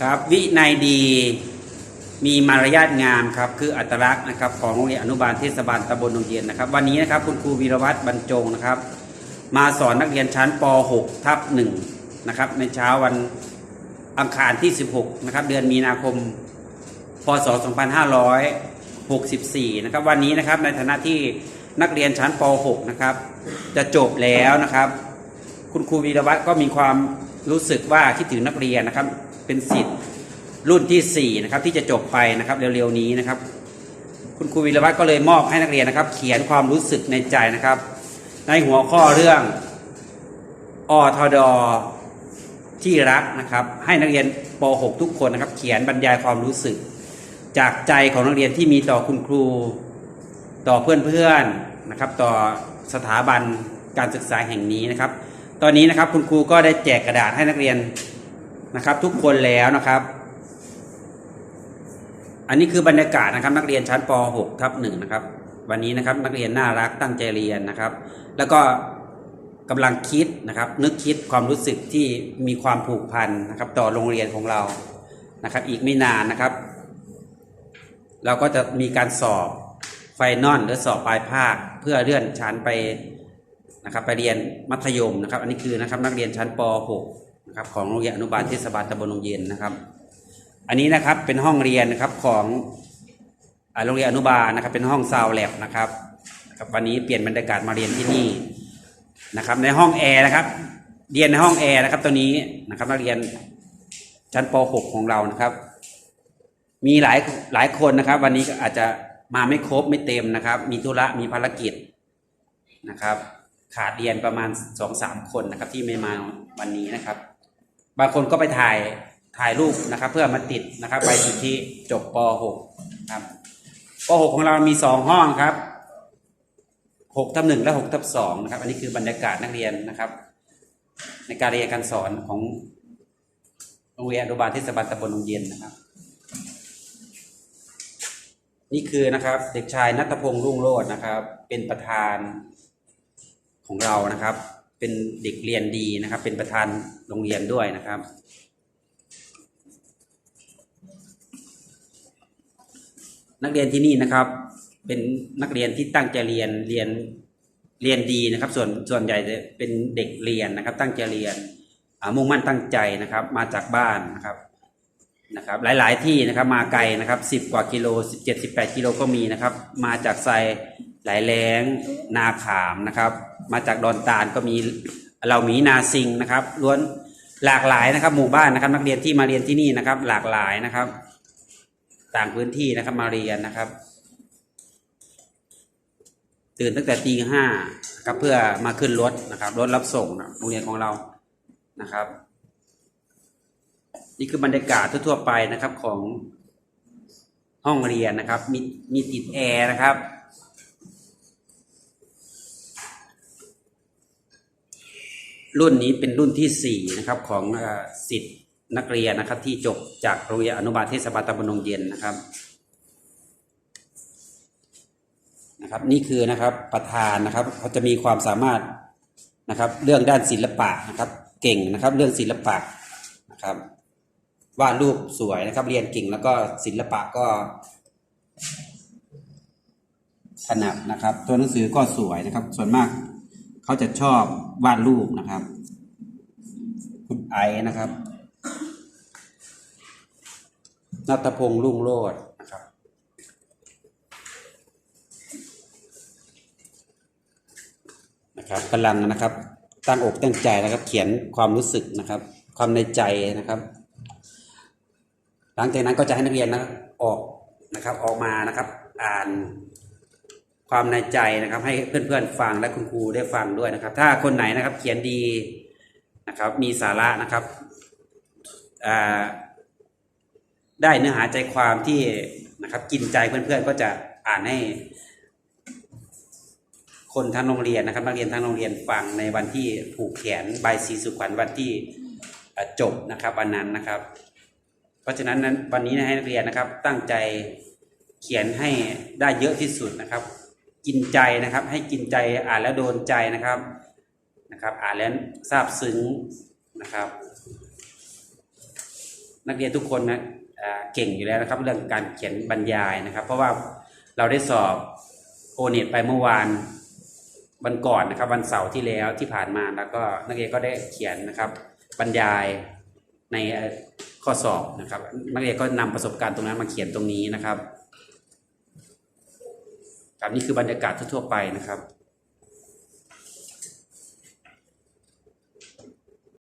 ครับ วินัยดีมีมารยาทงามครับคืออัตลักษณ์นะครับของโรงเรียนอนุบาลเทศบาลตำบลดงเย็นนะครับ วันนี้นะครับคุณครูวีรวัตรบรรจงนะครับ มาสอนนักเรียนชั้นป .6 ทับ1นะครับในเช้าวันอังคารที่ 16นะครับเดือนมีนาคม พศ 2564นะครับวันนี้นะครับในฐานะที่นักเรียนชั้นป .6 นะครับจะจบแล้วนะครับ คุณครูวีรวัตรก็มีความรู้สึกว่าคิดถึงนักเรียนนะครับ เป็นสิทธิ์รุ่นที่4นะครับที่จะจบไปนะครับเร็วๆนี้นะครับ คุณครูวีรวัตรก็เลยมอบให้นักเรียนนะครับ เขียนความรู้สึกในใจนะครับ ในหัวข้อเรื่องอทดที่รักนะครับ ให้นักเรียนป .6 ทุกคนนะครับ เขียนบรรยายความรู้สึก จากใจของนักเรียนที่มีต่อคุณครู ต่อเพื่อนๆนะครับ ต่อสถาบันการศึกษาแห่งนี้นะครับ ตอนนี้นะครับคุณครูก็ได้แจกกระดาษให้นักเรียน นะครับ ทุกคนแล้วนะครับ อันนี้คือบรรยากาศนะครับ นักเรียนชั้นป .6 ทับหนึ่งนะครับ วันนี้นะครับนักเรียนน่ารักตั้งใจเรียนนะครับ แล้วก็กำลังคิดนะครับ นึกคิดความรู้สึกที่มีความผูกพันนะครับ ต่อโรงเรียนของเรานะครับ อีกไม่นานนะครับ เราก็จะมีการสอบไฟนอลหรือสอบปลายภาคเพื่อเลื่อนชั้นไปนะครับ ไปเรียนมัธยมนะครับ อันนี้คือนะครับนักเรียนชั้นป .6 นะครับของโรงเรียนอนุบาลเทศบาลตำบลโรงเย็นนะครับ อันนี้นะครับเป็นห้องเรียนนะครับของโรงเรียนอนุบาลนะครับ เป็นห้องซาวแลบนะครับครับวันนี้เปลี่ยนบรรยากาศมาเรียนที่นี่นะครับ ในห้องแอร์นะครับ เรียนในห้องแอร์นะครับตัวนี้นะครับนักเรียนชั้นป .6 ของเรานะครับ มีหลายหลายคนนะครับ วันนี้ก็อาจจะมาไม่ครบไม่เต็มนะครับ มีธุระมีภารกิจนะครับ ขาดเรียนประมาณสองสามคนนะครับ ที่ไม่มาวันนี้นะครับ บางคนก็ไปถ่ายถ่ายรูปนะครับ เพื่อมาติดนะครับใบสุทธิจบป .6 ครับป .6 ของเรามีสองห้องครับ6ทับหนึ่งและ6ทับสองนะครับ อันนี้คือบรรยากาศนักเรียนนะครับ ในการเรียนการสอนของโรงเรียนอนุบาลเทศบาลตำบลโรงเย็นนะครับ นี่คือนะครับ เด็กชายนัทพงษ์รุ่งโรจน์นะครับ เป็นประธานของเรานะครับ เป็นเด็กเรียนดีนะครับ เป็นประธานโรงเรียนด้วยนะครับ นักเรียนที่นี่นะครับ เป็นนักเรียนที่ตั้งใจเรียนเรียนเรียนดีนะครับ ส่วนส่วนใหญ่จะเป็นเด็กเรียนนะครับ ตั้งใจเรียนมุ่งมั่นตั้งใจนะครับ มาจากบ้านนะครับนะครับ หลาย ๆ ที่นะครับมาไกลนะครับสิบ10กว่ากิโลสิบเจ็ดสิบแปดกิโลก็มีนะครับ มาจากไซหลายแรงนาขามนะครับ มาจากดอนตาลก็มีเรามีนาซิงนะครับล้วนหลากหลายนะครับ หมู่บ้านนะครับ นักเรียนที่มาเรียนที่นี่นะครับ หลากหลายนะครับ ต่างพื้นที่นะครับมาเรียนนะครับ ตื่นตั้งแต่ตีห้านะครับ เพื่อมาขึ้นรถนะครับรถรับส่งนะโรงเรียนของเรานะครับ นี่คือบรรยากาศทั่วๆไปนะครับของห้องเรียนนะครับ มีมีติดแอร์นะครับ รุ่นนี้เป็นรุ่นที่สี่นะครับของสิทธิ์นักเรียนนะครับ ที่จบจากโรงเรียนอนุบาลเทศบาลตำบลดงเย็นนะครับนะครับนี่คือนะครับประธานนะครับเขาจะมีความสามารถนะครับเรื่องด้านศิลปะนะครับ เก่งนะครับเรื่องศิลปะนะครับวาดรูปสวยนะครับ เรียนเก่งแล้วก็ศิลปะก็ถนัดนะครับ ตัวหนังสือก็สวยนะครับ ส่วนมาก เขาจะชอบวาดรูปนะครับ คุณไอนะครับนัตพงษ์รุ่งโรจน์นะครับนะครับกำลังนะครับ ตั้งอกตั้งใจนะครับ เขียนความรู้สึกนะครับ ความในใจนะครับ หลังจากนั้นก็จะให้นักเรียนนะออกนะครับ ออกมานะครับ อ่าน ความในใจนะครับ ให้เพื่อนๆฟังและคุณครูได้ฟังด้วยนะครับ ถ้าคนไหนนะครับเขียนดีนะครับ มีสาระนะครับได้เนื้อหาใจความที่นะครับกินใจเพื่อนๆก็จะอ่านให้ คนทั้งโรงเรียนนะครับนักเรียนทั้งโรงเรียนฟังในวันที่ผูกแขนใบสีสุขวัญวันที่จบนะครับวันนั้นนะครับ เพราะฉะนั้นนั้นวันนี้นะให้นักเรียนนะครับตั้งใจเขียนให้ได้เยอะที่สุดนะครับ กินใจนะครับ ให้กินใจอ่านแล้วโดนใจนะครับนะครับ อ่านแล้วซาบซึ้งนะครับ นักเรียนทุกคนนะเก่งอยู่แล้วนะครับ เรื่องการเขียนบรรยายนะครับ เพราะว่าเราได้สอบโอเน็ตไปเมื่อวานวันก่อนนะครับ วันเสาร์ที่แล้วที่ผ่านมาแล้วก็นักเรียนก็ได้เขียนนะครับ บรรยายในข้อสอบนะครับ นักเรียนก็นำประสบการณ์ตรงนั้นมาเขียนตรงนี้นะครับ ครับนี้คือบรรยากาศทั่วๆไปนะครับ